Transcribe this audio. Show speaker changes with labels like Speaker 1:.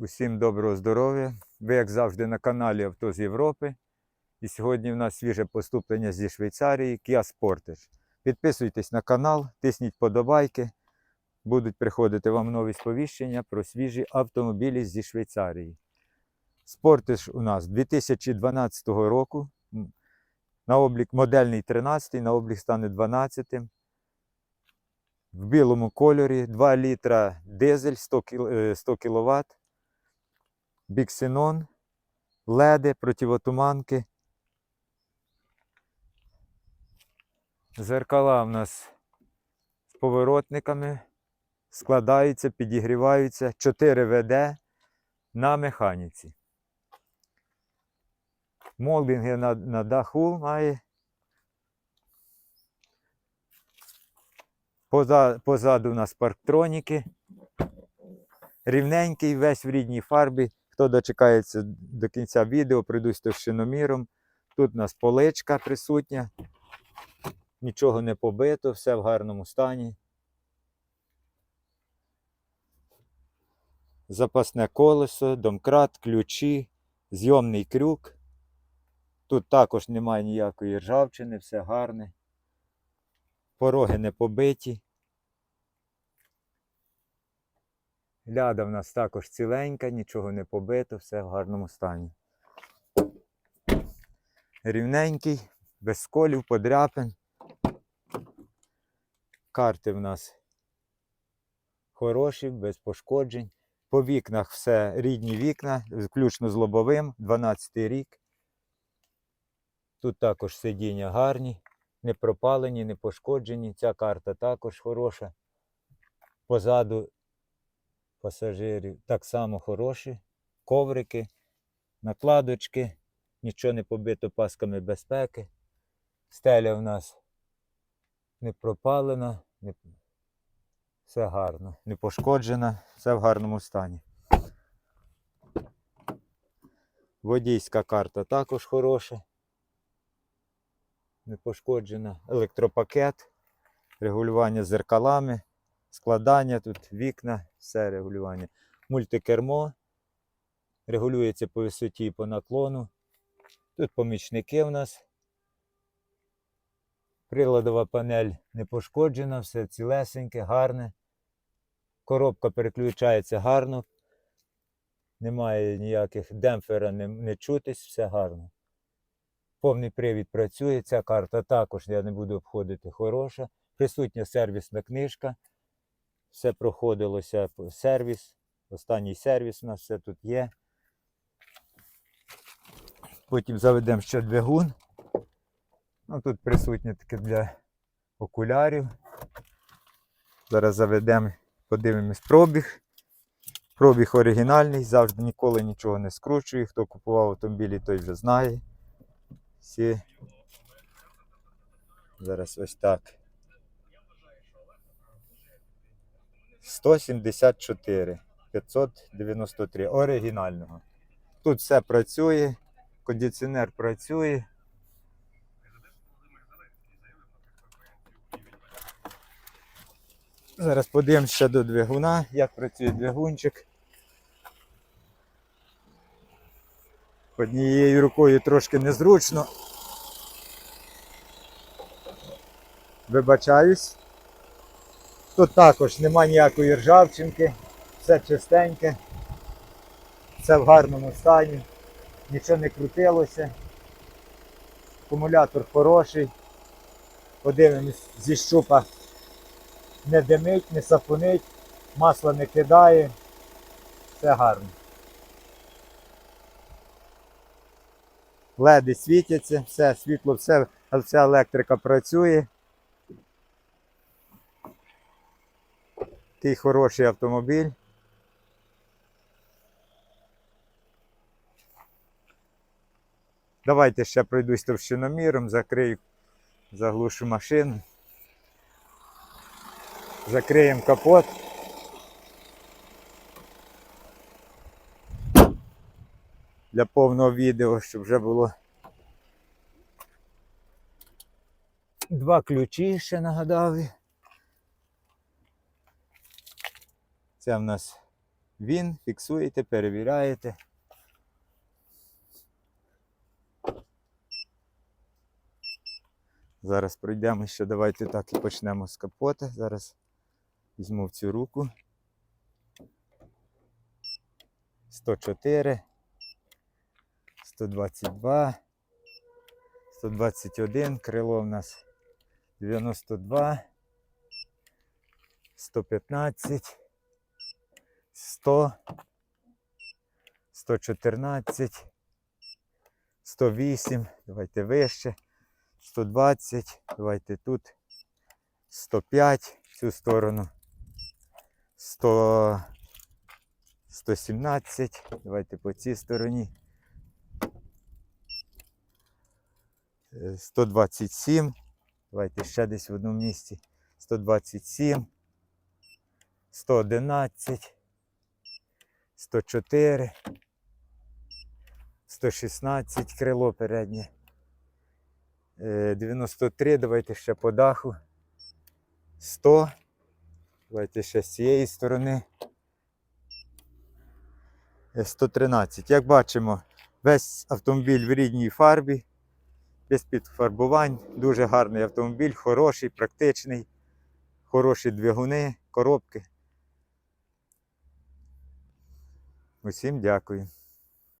Speaker 1: Усім доброго здоров'я. Ви, як завжди, на каналі Авто з Європи. І сьогодні в нас свіже поступлення зі Швейцарії Kia Sportage. Підписуйтесь на канал, тисніть подобайки. Будуть приходити вам нові сповіщення про свіжі автомобілі зі Швейцарії. Sportage у нас 2012 року. На облік модельний 13, на облік стане 12 в білому кольорі, 2 літра дизель 100, кіл- е, 100 кВт, біксенон, леди, противотуманки. Зеркала в нас з поворотниками складаються, підігріваються 4 ВД на механіці. Молдинги на, на даху має. Поза, позаду у нас парктроніки. Рівненький, весь в рідній фарбі. Хто дочекається до кінця відео, прийду з товщиноміром. Тут у нас поличка присутня. Нічого не побито, все в гарному стані. Запасне колесо, домкрат, ключі, зйомний крюк. Тут також немає ніякої ржавчини, все гарне. Пороги не побиті. Ляда в нас також ціленька, нічого не побито, все в гарному стані. Рівненький, без сколів, подряпин. Карти в нас хороші, без пошкоджень. По вікнах все рідні вікна, включно з лобовим, 12 рік. Тут також сидіння гарні, не пропалені, не пошкоджені. Ця карта також хороша. Позаду пасажирів так само хороші. Коврики, накладочки, нічого не побито пасками безпеки. Стеля в нас не пропалена, не... все гарно, не пошкоджена, все в гарному стані. Водійська карта також хороша. Не пошкоджена. Електропакет, регулювання зеркалами, складання тут, вікна, все регулювання. Мультикермо. Регулюється по висоті і по наклону. Тут помічники в нас. Приладова панель не пошкоджена, все цілесеньке, гарне. Коробка переключається гарно. Немає ніяких демпфера, не, не чутись, все гарно. Повний привід працює. Ця карта також я не буду обходити хороша. Присутня сервісна книжка. Все проходилося сервіс. Останній сервіс у нас все тут є. Потім заведемо ще двигун. Ну, тут присутнє таке для окулярів. Зараз заведемо, подивимось пробіг. Пробіг оригінальний, завжди ніколи нічого не скручую. Хто купував автомобілі, той вже знає. Всі. Зараз ось так. 174 593 оригінального. Тут все працює, кондиціонер працює. Зараз подивимося ще до двигуна, як працює двигунчик. Однією рукою трошки незручно. Вибачаюсь. Тут також нема ніякої ржавчинки, все чистеньке, все в гарному стані, нічого не крутилося. Акумулятор хороший. Подивимось зі щупа не димить, не сапунить, масло не кидає, все гарно. Леди світяться, все, світло, все, вся електрика працює. Такий хороший автомобіль. Давайте ще пройдусь товщиноміром, закрию, заглушу машину. Закриємо капот. Для повного відео, щоб вже було два ключі ще нагадали. Це в нас він, фіксуєте, перевіряєте. Зараз пройдемо ще, давайте так і почнемо з капота. Зараз візьму в цю руку. 104, 122, 121, крило в нас 92, 115, 100, 114, 108, давайте вище, 120, давайте тут, 105 в цю сторону, 100, 117, давайте по цій стороні. Е, 127, давайте ще десь в одному місці. 127, 111, 104, 116 крило переднє. Е, 93, давайте ще по даху. 100. Давайте ще з цієї сторони. Е, 113. Як бачимо, весь автомобіль в рідній фарбі, без підфарбувань. Дуже гарний автомобіль, хороший, практичний, хороші двигуни, коробки. Усім дякую.